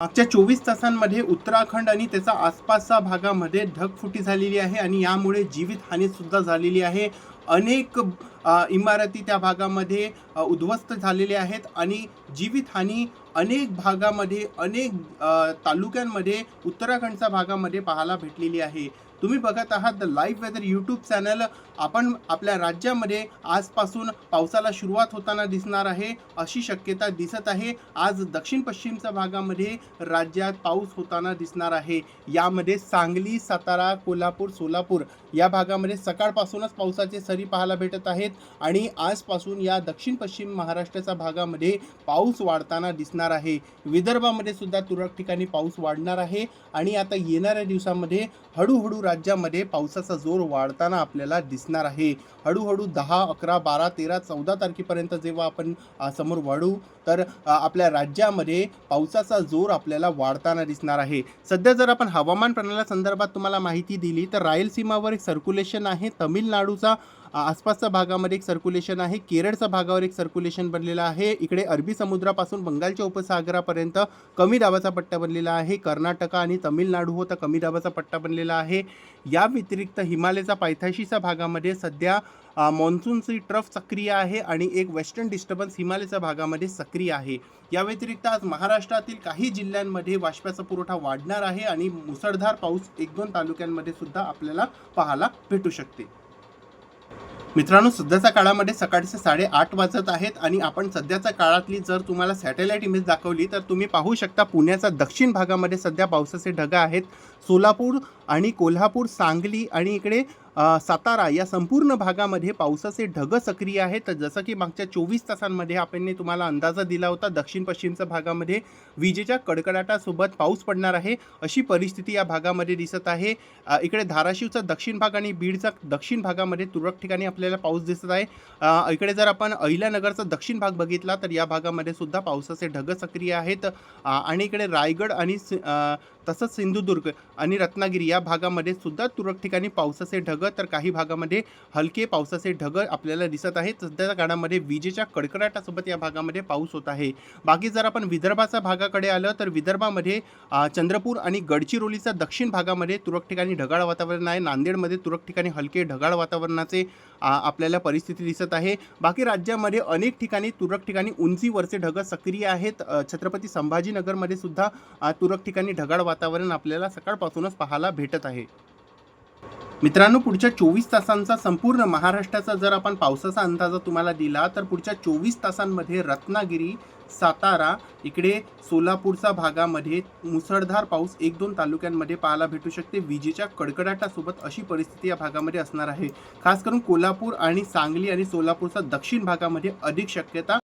मागच्या चोवीस तासांमध्ये उत्तराखंड आणि त्याचा आसपासच्या भागामध्ये ढगफुटी झालेली आहे आणि यामुळे जीवितहानी सुद्धा झालेली आहे. अनेक इमारती त्या भागामध्ये उद्ध्वस्त झालेल्या आहेत आणि जीवितहानी अनेक भागामध्ये अनेक तालुक्यांमध्ये उत्तराखंडच्या भागामध्ये पाहायला भेटलेली आहे. तुम्ही बघत आहात the live weather YouTube channel. आपण आपल्या राज्यामध्ये आजपासून पावसाला सुरुवात होताना दिसणार आहे अशी शक्यता दिसत आहे. आज दक्षिण पश्चिमच्या भागामध्ये राज्यात पाऊस होताना दिसणार आहे. यामध्ये सांगली सातारा कोल्हापूर सोलापूर या भागामध्ये सकाळपासूनच पावसाचे सरी पाहायला भेटत आहेत. आणि आजपासून या दक्षिण पश्चिम महाराष्ट्राच्या भागामध्ये पाऊस वाढताना दिसणार आहे. विदर्भामध्ये सुद्धा तुरळक ठिकाणी पाऊस वाढणार आहे. आणि आता येणाऱ्या दिवसामध्ये हळूहळू राज्यामध्ये पावसाचा जोर वाढताना आपल्याला दिसणार आहे. हळूहळू दहा अकरा बारा तेरा चौदा तारखेपर्यंत जेव्हा आपण समोर वाढू तर आपल्या राज्यामध्ये पावसाचा जोर आपल्याला वाढताना दिसणार आहे. सध्या जर आपण हवामान प्रणालीसंदर्भात तुम्हाला माहिती दिली तर रायलसीमावर एक सर्क्युलेशन आहे. तमिळनाडूचा आसपासच्या भागामध्ये एक सर्क्युलेशन आहे. केरळच्या भागावर एक सर्क्युलेशन बनलेलं आहे. इकडे अरबी समुद्रापासून बंगालच्या उपसागरापर्यंत कमी दाबाचा पट्टा बनलेला आहे. कर्नाटक आणि तमिळनाडू होता कमी दाबाचा पट्टा बनलेला आहे. या व्यतिरिक्त हिमालयाचा पायथ्याशीच्या भागामध्ये सध्या मान्सूनची ट्रफ सक्रिय आहे आणि एक वेस्टर्न डिस्टर्बन्स हिमालयाच्या भागामध्ये सक्रिय आहे. या व्यतिरिक्त आज महाराष्ट्रातील काही जिल्ह्यांमध्ये वाष्पाचा पुरवठा वाढणार आहे आणि मुसळधार पाऊस एक दोन तालुक्यांमध्ये सुद्धा आपल्याला पाहायला भेटू शकते. मित्रांनो सध्याच्या काळामध्ये सकाळचे साडेआठ वाजत आहेत आणि आपण सध्याच्या काळातली जर तुम्हाला सॅटेलाईट इमेज दाखवली तर तुम्ही पाहू शकता पुण्याच्या दक्षिण भागामध्ये सध्या पावसाचे ढग आहेत. सोलापूर आणि कोल्हापूर सांगली आणि इकडे सातारा या संपूर्ण भागामध्ये पावसाचे ढग सक्रिय आहेत. तर जसं की मागच्या चोवीस तासांमध्ये आपण तुम्हाला अंदाजा दिला होता दक्षिण पश्चिमच्या भागामध्ये विजेच्या कडकडाटासोबत पाऊस पडणार आहे. अशी परिस्थिती या भागामध्ये दिसत आहे. इकडे धाराशिवचा दक्षिण भाग आणि बीडचा दक्षिण भागामध्ये तुरळक ठिकाणी आपल्याला पाऊस दिसत आहे. इकडे जर आपण अहिल्यानगरचा दक्षिण भाग बघितला तर या भागामध्ये सुद्धा पावसाचे ढग सक्रिय आहेत. आणि इकडे रायगड आणि सि- तसंच सिंधुदुर्ग आणि रत्नागिरी या भागामध्ये सुद्धा तुरळक ठिकाणी पावसाचे ढग तर काही भागामध्ये हलके पावसाचे ढग आपल्याला दिसत आहेत. सध्याच्या काळामध्ये विजेच्या कडकडाटासोबत या भागामध्ये पाऊस होत आहे. बाकी जर आपण विदर्भाच्या भागाकडे आलं तर विदर्भामध्ये चंद्रपूर आणि गडचिरोलीच्या दक्षिण भागामध्ये तुरळक ठिकाणी ढगाळ वातावरण आहे. नांदेडमध्ये तुरळक ठिकाणी हलके ढगाळ वातावरणाचे आपल्याला परिस्थिती दिसत आहे. बाकी राज्यामध्ये अनेक ठिकाणी तुरळक ठिकाणी उंचीवरचे ढग सक्रिय आहेत. छत्रपती संभाजीनगरमध्ये सुद्धा तुरळक ठिकाणी ढगाळ वातावरण आपल्याला सकाळपासूनच पाहायला भेटत आहे. मित्रांनो पुढच्या चोवीस तासांचा संपूर्ण महाराष्ट्राचा जर आपण पावसाचा अंदाजा तुम्हाला दिला तर पुढच्या चोवीस तासांमध्ये रत्नागिरी सातारा इकडे सोलापूरच्या भागामध्ये मुसळधार पाऊस एक दोन तालुक्यांमध्ये पाहायला भेटू शकते. विजेच्या कडकडाटासोबत अशी परिस्थिती या भागामध्ये असणार आहे. खास करून कोल्हापूर आणि सांगली आणि सोलापूरचा दक्षिण भागामध्ये अधिक शक्यता